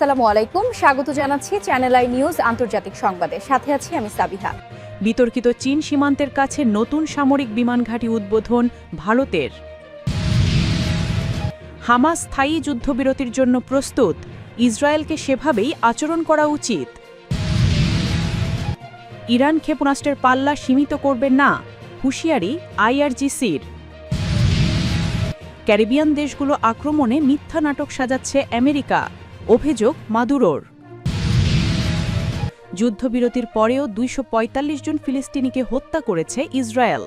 আসসালামু আলাইকুম। স্বাগত জানাচ্ছি চ্যানেল আই নিউজ আন্তর্জাতিক সংবাদে। সাথে আছি আমি সাবিহা। বিতর্কিত চীন সীমান্তের কাছে নতুন সামরিক বিমান ঘাঁটি উদ্বোধন ভারতের। হামাস স্থায়ী যুদ্ধবিরতির জন্য প্রস্তুত। ইসরায়েলকে সেভাবেই আচরণ করা উচিত। ইরান ক্ষেপণাস্ত্রের পাল্লা সীমিত করবে না, হুঁশিয়ারি আইআরজিসির। ক্যারিবিয়ান দেশগুলো আক্রমণে মিথ্যা নাটক সাজাচ্ছে আমেরিকা। অভিযোগ মাদুরোর। যুদ্ধবিরতির পরেও দুইশ পঁয়তাল্লিশ জন ফিলিস্তিনিকে হত্যা করেছে ইসরায়েল।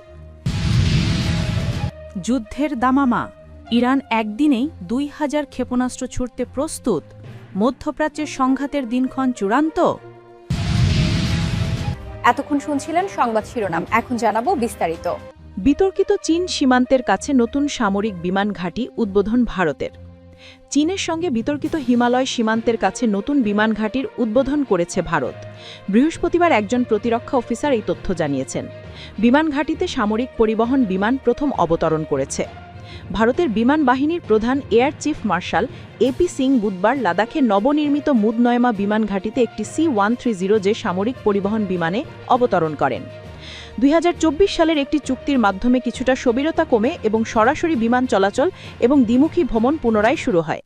যুদ্ধের দামামা। ইরান একদিনেই দুই হাজার ক্ষেপণাস্ত্র ছুড়তে প্রস্তুত। মধ্যপ্রাচ্যের সংঘাতের দিনক্ষণ চূড়ান্ত। এতক্ষণ শুনছিলেন সংবাদ শিরোনাম। এখন জানাব বিস্তারিত। বিতর্কিত চীন সীমান্তের কাছে নতুন সামরিক বিমান ঘাঁটি উদ্বোধন ভারতের। চীনের সঙ্গে বিতর্কিত হিমালয় সীমান্তের কাছে নতুন বিমান ঘাঁটির উদ্বোধন করেছে ভারত। বৃহস্পতিবার একজন প্রতিরক্ষা অফিসার এই তথ্য জানিয়েছেন। বিমান ঘাঁটিতে সামরিক পরিবহন বিমান প্রথম অবতরণ করেছে। ভারতের বিমান বাহিনীর প্রধান air chief marshal AP Singh বুধবার লাদাখে নবনির্মিত মুদনয়মা বিমান ঘাঁটিতে একটি সি ওয়ান থ্রি জিরো যে সামরিক পরিবহন বিমানে অবতরণ করেন। দুই সালের একটি চুক্তির মাধ্যমে কিছুটা সবিরতা কমে এবং সরাসরি বিমান চলাচল এবং দ্বিমুখী ভ্রমণ পুনরায় শুরু হয়।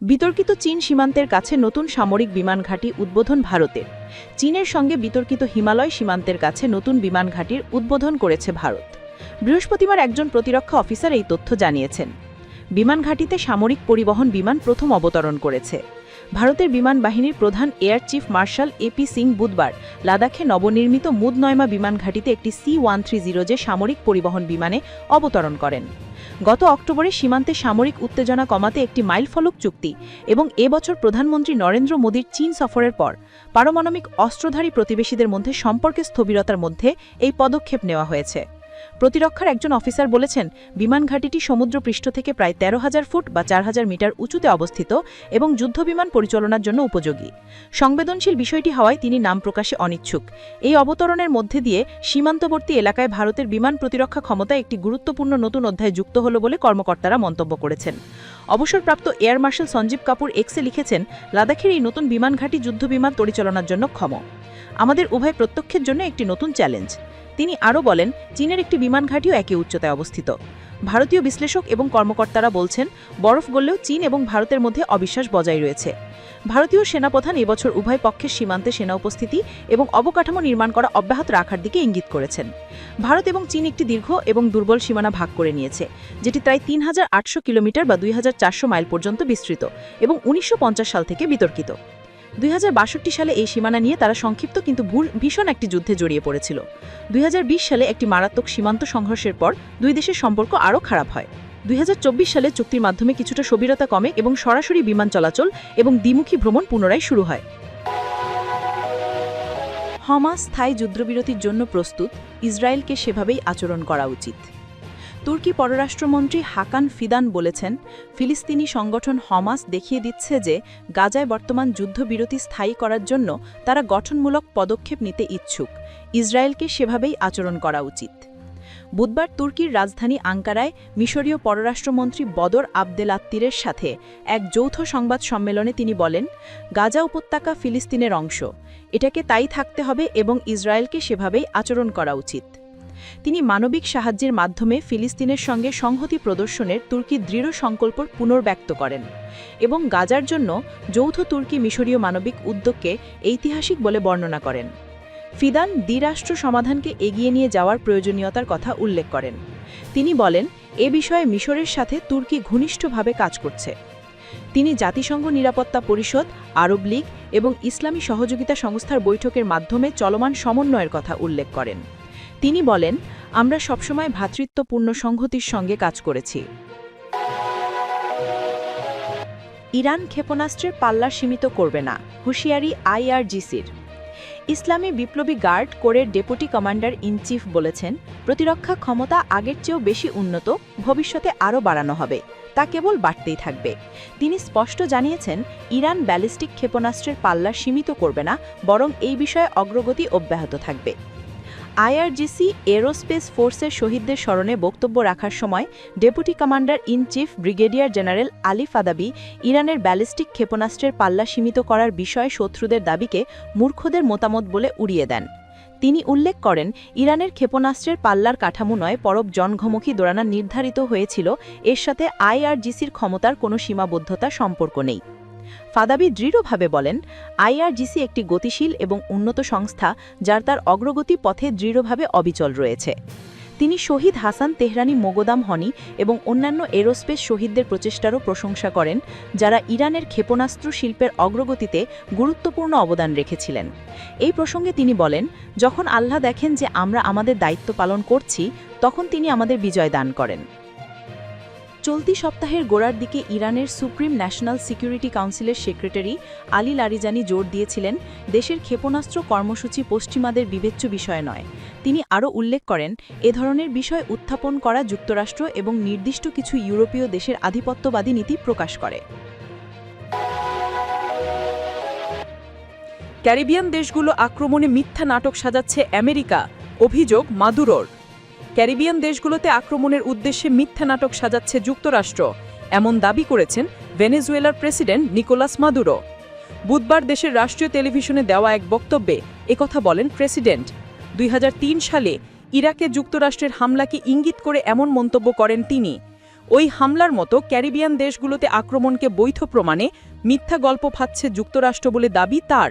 বিতর্কিত চীন সীমান্তের কাছে নতুন সামরিক বিমান ঘাঁটি উদ্বোধন ভারতের চীনের সঙ্গে বিতর্কিত হিমালয় সীমান্তের কাছে নতুন বিমান ঘাঁটির উদ্বোধন করেছে ভারত। বৃহস্পতিবার একজন প্রতিরক্ষা অফিসার এই তথ্য জানিয়েছেন। বিমান ঘাঁটিতে সামরিক পরিবহন বিমান প্রথম অবতরণ করেছে। ভারতের বিমান বাহিনীর প্রধান air chief marshal AP Singh বুধবার লাদাখে নবনির্মিত মুদনয়মা বিমান ঘাঁটিতে একটি সি ওয়ান থ্রি জিরো যে সামরিক পরিবহন বিমানে অবতরণ করেন। গত অক্টোবরে সীমান্তে সামরিক উত্তেজনা কমাতে একটি মাইলফলক চুক্তি এবং এবছর প্রধানমন্ত্রী নরেন্দ্র মোদীর চীন সফরের পর পারমাণবিক অস্ত্রধারী প্রতিবেশীদের মধ্যে সম্পর্কের স্থবিরতার মধ্যে এই পদক্ষেপ নেওয়া হয়েছে। প্রতিরক্ষার একজন অফিসার বলেছেন, বিমান ঘাঁটিটি সমুদ্রপৃষ্ঠ থেকে প্রায় তেরো হাজার ফুট বা চার হাজার মিটার উঁচুতে অবস্থিত এবং যুদ্ধবিমান পরিচালনার জন্য উপযোগী। সংবেদনশীল বিষয়টি হওয়ায় তিনি নাম প্রকাশে অনিচ্ছুক। এই অবতরণের মধ্যে দিয়ে সীমান্তবর্তী এলাকায় ভারতের বিমান প্রতিরক্ষা ক্ষমতা একটি গুরুত্বপূর্ণ নতুন অধ্যায় যুক্ত হল বলে কর্মকর্তারা মন্তব্য করেছেন। অবসরপ্রাপ্ত এয়ার মার্শাল সঞ্জীব কাপুর এক্সে লিখেছেন, লাদাখের এই নতুন বিমান ঘাঁটি যুদ্ধবিমান পরিচালনার জন্য ক্ষম। আমাদের উভয় প্রত্যক্ষের জন্য একটি নতুন চ্যালেঞ্জ। তিনি আরও বলেন, চীনের একটি বিমান ঘাঁটিও একই উচ্চতায় অবস্থিত। ভারতীয় বিশ্লেষক এবং কর্মকর্তারা বলছেন, বরফ গললেও চীন এবং ভারতের মধ্যে অবিশ্বাস বজায় রয়েছে। ভারতীয় সেনাপ্রধান এবছর উভয় পক্ষের সীমান্তে সেনা উপস্থিতি এবং অবকাঠামো নির্মাণ করা অব্যাহত রাখার দিকে ইঙ্গিত করেছেন। ভারত এবং চীন একটি দীর্ঘ এবং দুর্বল সীমানা ভাগ করে নিয়েছে, যেটি প্রায় তিন হাজার আটশো কিলোমিটার বা দুই হাজার চারশো মাইল পর্যন্ত বিস্তৃত এবং উনিশশো পঞ্চাশ সাল থেকে বিতর্কিত। দুই হাজার বাষট্টি সালে এই সীমানা নিয়ে তারা সংক্ষিপ্ত কিন্তু ভূ- ভীষণ একটি যুদ্ধে জড়িয়ে পড়েছিল। দুই হাজার বিশ সালে একটি মারাত্মক সীমান্ত সংঘর্ষের পর দুই দেশের সম্পর্ক আরও খারাপ হয়। দুই হাজার চব্বিশ সালে চুক্তির মাধ্যমে কিছুটা সবিরতা কমে এবং সরাসরি বিমান চলাচল এবং দ্বিমুখী ভ্রমণ পুনরায় শুরু হয়। হমাস স্থায়ী যুদ্ধবিরতির জন্য প্রস্তুত, ইসরায়েলকে সেভাবেই আচরণ করা উচিত। তুর্কি পররাষ্ট্রমন্ত্রী হাকান ফিদান বলেছেন, ফিলিস্তিনি সংগঠন হমাস দেখিয়ে দিচ্ছে যে গাজায় বর্তমান যুদ্ধবিরতি স্থায়ী করার জন্য তারা গঠনমূলক পদক্ষেপ নিতে ইচ্ছুক। ইসরায়েলকে সেভাবেই আচরণ করা উচিত। বুধবার তুর্কির রাজধানী আঙ্কারায় মিশরীয় পররাষ্ট্রমন্ত্রী বদর আবদেল আত্তিরের সাথে এক যৌথ সংবাদ সম্মেলনে তিনি বলেন, গাজা উপত্যকা ফিলিস্তিনের অংশ। এটাকে তাই থাকতে হবে এবং ইসরায়েলকে সেভাবেই আচরণ করা উচিত। তিনি মানবিক সাহায্যের মাধ্যমে ফিলিস্তিনের সঙ্গে সংহতি প্রদর্শনের তুর্কি দৃঢ় সংকল্প পুনর্ব্যক্ত করেন এবং গাজার জন্য যৌথ তুর্কি মিশরীয় মানবিক উদ্যোগকে ঐতিহাসিক বলে বর্ণনা করেন। ফিদান দ্বিরাষ্ট্র সমাধানকে এগিয়ে নিয়ে যাওয়ার প্রয়োজনীয়তার কথা উল্লেখ করেন। তিনি বলেন, এ বিষয়ে মিশরের সাথে তুর্কি ঘনিষ্ঠভাবে কাজ করছে। তিনি জাতিসংঘ নিরাপত্তা পরিষদ, আরব লীগ এবং ইসলামী সহযোগিতা সংস্থার বৈঠকের মাধ্যমে চলমান সমন্বয়ের কথা উল্লেখ করেন। তিনি বলেন, আমরা সবসময় ভ্রাতৃত্বপূর্ণ সংহতির সঙ্গে কাজ করেছি। ইরান ক্ষেপণাস্ত্রের পাল্লা সীমিত করবে না। হুঁশিয়ারি আইআরজিসির। ইসলামী বিপ্লবী গার্ড কোরের ডেপুটি কমান্ডার ইন চিফ বলেছেন, প্রতিরক্ষা ক্ষমতা আগের চেয়েও বেশি উন্নত, ভবিষ্যতে আরও বাড়ানো হবে। তা কেবল বাড়তেই থাকবে। তিনি স্পষ্ট জানিয়েছেন, ইরান ব্যালিস্টিক ক্ষেপণাস্ত্রের পাল্লা সীমিত করবে না, বরং এই বিষয়ে অগ্রগতি অব্যাহত থাকবে। আইআরজিসি এরোস্পেস ফোর্সের শহীদদের স্মরণে বক্তব্য রাখার সময় deputy commander in chief brigadier general Ali Fadavi ইরানের ব্যালিস্টিক ক্ষেপণাস্ত্রের পাল্লা সীমিত করার বিষয়ে শত্রুদের দাবিকে মূর্খদের মতামত বলে উড়িয়ে দেন। তিনি উল্লেখ করেন, ইরানের ক্ষেপণাস্ত্রের পাল্লার কাঠামো নয়, পরব জনঘমুখী দোড়ানা নির্ধারিত হয়েছিল, এর সাথে আইআরজিসির ক্ষমতার কোনো সীমাবদ্ধতা সম্পর্ক নেই। ফাদাবি দৃঢ়ভাবে বলেন আইআরজিসি একটি গতিশীল এবং উন্নত সংস্থা যার তার অগ্রগতি পথে দৃঢ়ভাবে অবিচল রয়েছে। তিনি শহীদ হাসান তেহরানি মোগোদাম হনি এবং অন্যান্য এরোস্পেস শহীদদের প্রচেষ্টারও প্রশংসা করেন, যারা ইরানের ক্ষেপণাস্ত্র শিল্পের অগ্রগতিতে গুরুত্বপূর্ণ অবদান রেখেছিলেন। এই প্রসঙ্গে তিনি বলেন, যখন আল্লাহ দেখেন যে আমরা আমাদের দায়িত্ব পালন করছি, তখন তিনি আমাদের বিজয় দান করেন। চলতি সপ্তাহের গোড়ার দিকে ইরানের সুপ্রিম ন্যাশনাল সিকিউরিটি কাউন্সিলের সেক্রেটারি আলী লারিজানি জোর দিয়েছিলেন, দেশের ক্ষেপণাস্ত্র কর্মসূচি পশ্চিমাদের বিবেচ্য বিষয় নয়। তিনি আরও উল্লেখ করেন, এ ধরনের বিষয় উত্থাপন করা যুক্তরাষ্ট্র এবং নির্দিষ্ট কিছু ইউরোপীয় দেশের আধিপত্যবাদী নীতি প্রকাশ করে। ক্যারিবিয়ান দেশগুলো আক্রমণে মিথ্যা নাটক সাজাচ্ছে আমেরিকা, অভিযোগ মাদুরোর। ক্যারিবিয়ান দেশগুলোতে আক্রমণের উদ্দেশ্যে মিথ্যা নাটক সাজাচ্ছে যুক্তরাষ্ট্র। এমন দাবি করেছেন ভেনেজুয়েলার প্রেসিডেন্ট নিকোলাস মাদুরো। বুধবার দেশের রাষ্ট্রীয় টেলিভিশনে দেওয়া এক বক্তব্যে একথা বলেন প্রেসিডেন্ট। দুই হাজার তিন সালে ইরাকে যুক্তরাষ্ট্রের হামলাকে ইঙ্গিত করে এমন মন্তব্য করেন তিনি। ওই হামলার মতো ক্যারিবিয়ান দেশগুলোতে আক্রমণকে বৈধ প্রমাণে মিথ্যা গল্প ফাচ্ছে যুক্তরাষ্ট্র বলে দাবি তার।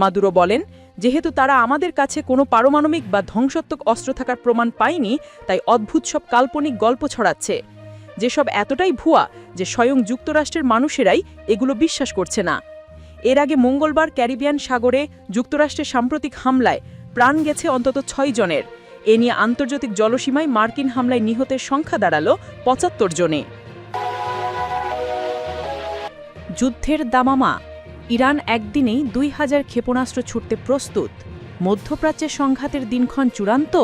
মাদুরো বলেন যেহেতু তারা আমাদের কাছে কোনো পারমাণবিক বা ধ্বংসাত্মক অস্ত্র থাকার প্রমাণ পায়নি, তাই অদ্ভুত সব কাল্পনিক গল্প ছড়াচ্ছে। যেসব এতটাই ভুয়া যে স্বয়ং যুক্তরাষ্ট্রের মানুষেরাই এগুলো বিশ্বাস করছে না। এর আগে মঙ্গলবার ক্যারিবিয়ান সাগরে যুক্তরাষ্ট্রের সাম্প্রতিক হামলায় প্রাণ গেছে অন্তত ছয় জনের। এ নিয়ে আন্তর্জাতিক জলসীমায় মার্কিন হামলায় নিহতের সংখ্যা দাঁড়াল পঁচাত্তর জনে। যুদ্ধের দামামা ইরান একদিনেই দুই হাজার ক্ষেপণাস্ত্র ছুটতে প্রস্তুত। মধ্যপ্রাচ্যের সংঘাতের দিনক্ষণ চূড়ান্ত?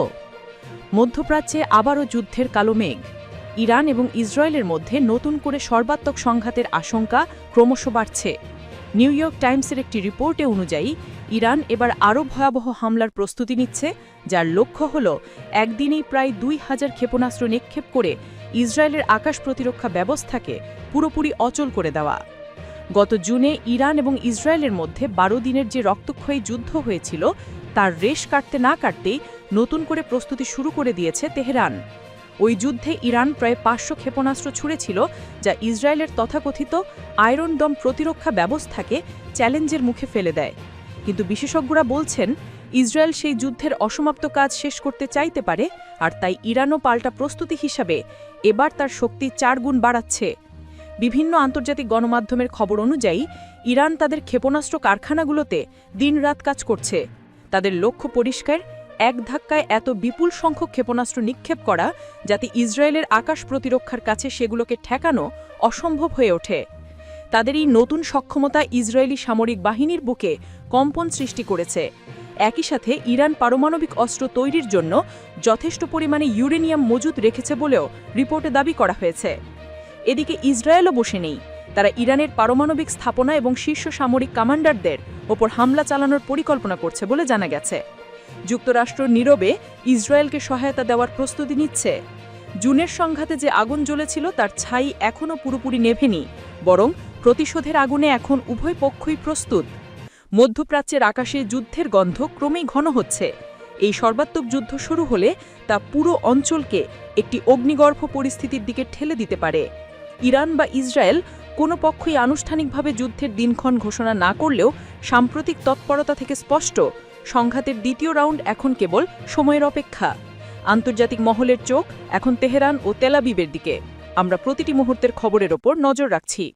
মধ্যপ্রাচ্যে আবারও যুদ্ধের কালো মেঘ। ইরান এবং ইসরায়েলের মধ্যে নতুন করে সর্বাত্মক সংঘাতের আশঙ্কা ক্রমশ বাড়ছে। নিউ ইয়র্ক টাইমসের একটি রিপোর্টে অনুযায়ী, ইরান এবার আরও ভয়াবহ হামলার প্রস্তুতি নিচ্ছে, যার লক্ষ্য হল একদিনেই প্রায় দুই হাজার ক্ষেপণাস্ত্র নিক্ষেপ করে ইসরায়েলের আকাশ প্রতিরক্ষা ব্যবস্থাকে পুরোপুরি অচল করে দেওয়া। গত জুনে ইরান এবং ইসরায়েলের মধ্যে বারো দিনের যে রক্তক্ষয়ী যুদ্ধ হয়েছিল, তার রেশ কাটতে না কাটতেই নতুন করে প্রস্তুতি শুরু করে দিয়েছে তেহরান। ওই যুদ্ধে ইরান প্রায় পাঁচশো ক্ষেপণাস্ত্র ছুড়েছিল, যা ইসরায়েলের তথাকথিত আয়রন ডম প্রতিরক্ষা ব্যবস্থাকে চ্যালেঞ্জের মুখে ফেলে দেয়। কিন্তু বিশেষজ্ঞরা বলছেন, ইসরায়েল সেই যুদ্ধের অসমাপ্ত কাজ শেষ করতে চাইতে পারে, আর তাই ইরানও পাল্টা প্রস্তুতি হিসাবে এবার তার শক্তি চার গুণ বাড়াচ্ছে। বিভিন্ন আন্তর্জাতিক গণমাধ্যমের খবর অনুযায়ী, ইরান তাদের ক্ষেপণাস্ত্র কারখানাগুলোতে দিনরাত কাজ করছে। তাদের লক্ষ্য পরিষ্কার, এক ধাক্কায় এত বিপুল সংখ্যক ক্ষেপণাস্ত্র নিক্ষেপ করা যাতে ইসরায়েলের আকাশ প্রতিরক্ষার কাছে সেগুলোকে ঠেকানো অসম্ভব হয়ে ওঠে। তাদের এই নতুন সক্ষমতা ইসরায়েলি সামরিক বাহিনীর বুকে কম্পন সৃষ্টি করেছে। একই সাথে ইরান পারমাণবিক অস্ত্র তৈরির জন্য যথেষ্ট পরিমাণে ইউরেনিয়াম মজুদ রেখেছে বলেও রিপোর্টে দাবি করা হয়েছে। এদিকে ইসরায়েলও বসে নেই। তারা ইরানের পারমাণবিক স্থাপনা এবং শীর্ষ সামরিক কমান্ডারদের ওপর হামলা চালানোর পরিকল্পনা করছে বলে জানা গেছে। যুক্তরাষ্ট্র নীরবে ইসরায়েলকে সহায়তা দেওয়ার প্রস্তুতি নিচ্ছে। জুনের সংঘাতে যে আগুন জ্বলেছিল তার ছাই এখনও পুরোপুরি নেভেনি, বরং প্রতিশোধের আগুনে এখন উভয় পক্ষই প্রস্তুত। মধ্যপ্রাচ্যের আকাশে যুদ্ধের গন্ধ ক্রমেই ঘন হচ্ছে। এই সর্বাত্মক যুদ্ধ শুরু হলে তা পুরো অঞ্চলকে একটি অগ্নিগর্ভ পরিস্থিতির দিকে ঠেলে দিতে পারে। ইরান বা ইসরায়েল কোনো পক্ষই আনুষ্ঠানিকভাবে যুদ্ধের দিনক্ষণ ঘোষণা না করলেও সাম্প্রতিক তৎপরতা থেকে স্পষ্ট, সংঘাতের দ্বিতীয় রাউন্ড এখন কেবল সময়ের অপেক্ষা। আন্তর্জাতিক মহলের চোখ এখন তেহরান ও তেলাবিবের দিকে। আমরা প্রতিটি মুহূর্তের খবরের ওপর নজর রাখছি।